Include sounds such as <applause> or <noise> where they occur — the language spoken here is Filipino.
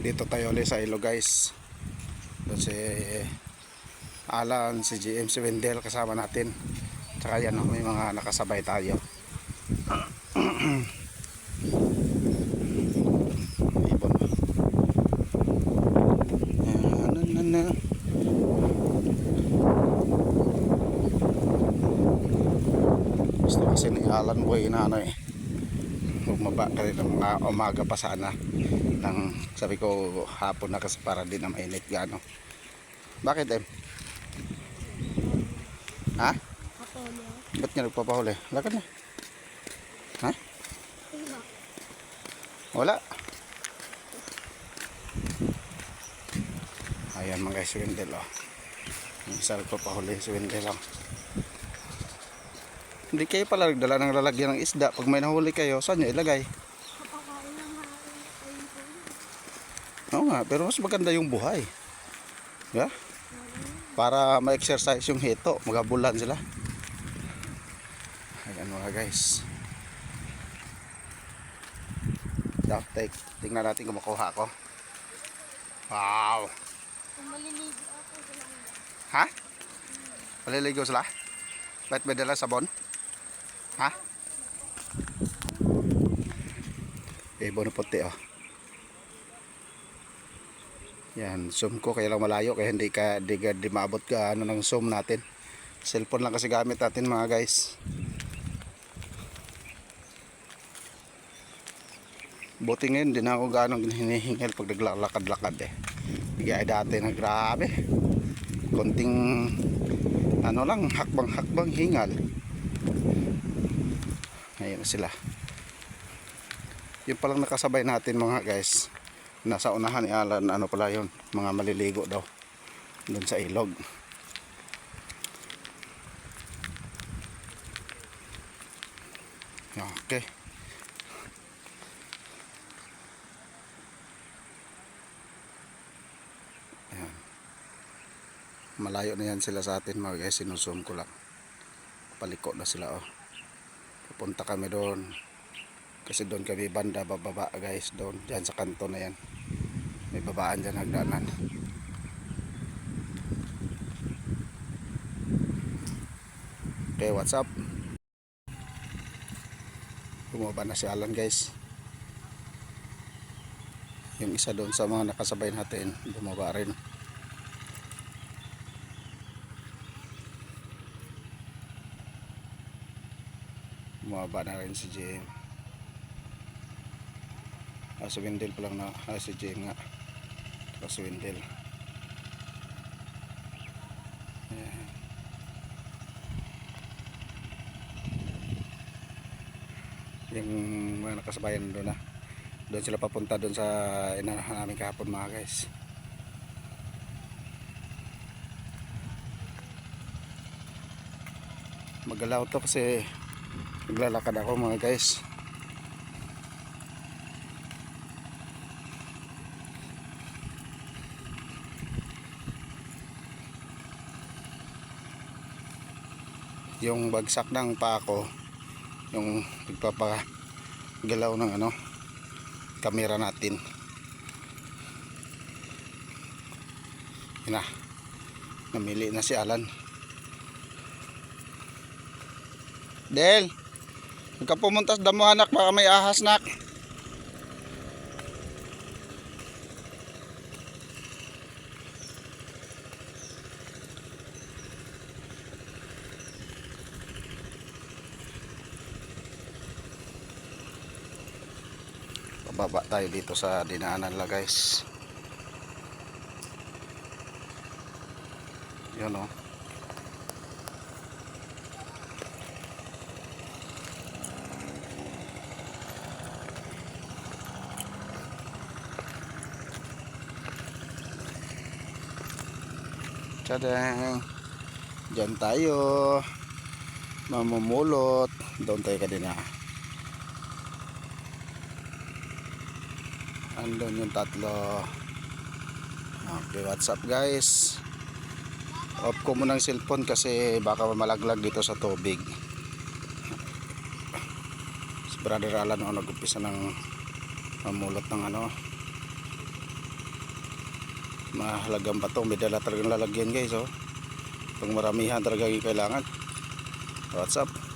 dito tayo ulit sa ilo guys. Doon si Alan si GM si Wendell kasama natin. Tsaka yan oh, may mga nakasabay tayo. <clears throat> Ibon. Ano na na? Gusto kasi ni Alan Boy na ano eh. Bumaba ka rin ng mga umaga pa sana nang sabi ko hapon na kasi para din na mainit gano bakit em? ha? Ba't nga nagpapahuli? lakad na ha? Wala ayan mga guys Wendell oh yung isa nagpapahuli si Wendell oh. hindi kayo pala nagdala ng lalagyan ng isda pag may nahuli kayo saan nyo ilagay? Nga, pero mas maganda yung buhay. Yeah? Para ma-exercise yung hito, magabulan sila. Ayan mga guys. Daw, take, tingnan natin kung makuha ko. Wow! Maliligo ako sa mga Ha? Maliligo sila? Ba't may dala sabon? Ha? Ibon na puti oh. Yan, zoom ko kaya lang malayo kaya hindi ka di, di maabot ka ano ng zoom natin. Cellphone lang kasi gamit natin mga guys. Buti ngayon, di na ako ganong hinihingal pag naglalakad-lakad eh. Hindi ay dati na grabe. Konting ano lang, hakbang-hakbang hingal. Ayun sila. Yung palang nakasabay natin mga guys. Nasa unahan ni Alan, ano pala yun, mga maliligo daw. Doon sa ilog. Okay. Ayan. Malayo na yan sila sa atin mga guys, sinusum ko lang. Paliko na sila oh. Pupunta kami doon. Kasi doon kami banda bababa guys doon. Diyan sa kanto na yan. May babaan dyan hagdanan. Okay, what's up? Bumaba na si Alan guys. Yung isa doon sa mga nakasabay natin, bumaba rin. Bumaba na rin si JM. Ah, si Wendell pa lang na. Ah, si JM nga. Wendell. Ayan. Yung mga nakasabayan doon na. Doon sila papunta doon sa inanahan namin kahapon mga guys. Magalaw to kasi naglalakad ako mga guys. Yung bagsak ng paa ko, yung nagpapagalaw ng ano, kamera natin. Yun na. Namili na si Alan. Del, huwag ka pumunta sa damo anak, baka may ahas nak. Pababa tayo dito sa dinaanan la guys. Yun o. Tadang. Diyan tayo. Mamumulot. Doon tayo kanina. Andun yung tatlo. Okay, what's up guys? Off ko muna ang cellphone kasi baka malaglag dito sa tubig. Si Brother Alan ang nag-umpisa ng mamulot ng ano mahalagang bato may dala talagang lalagyan guys oh pang maramihan talaga yung kailangan what's up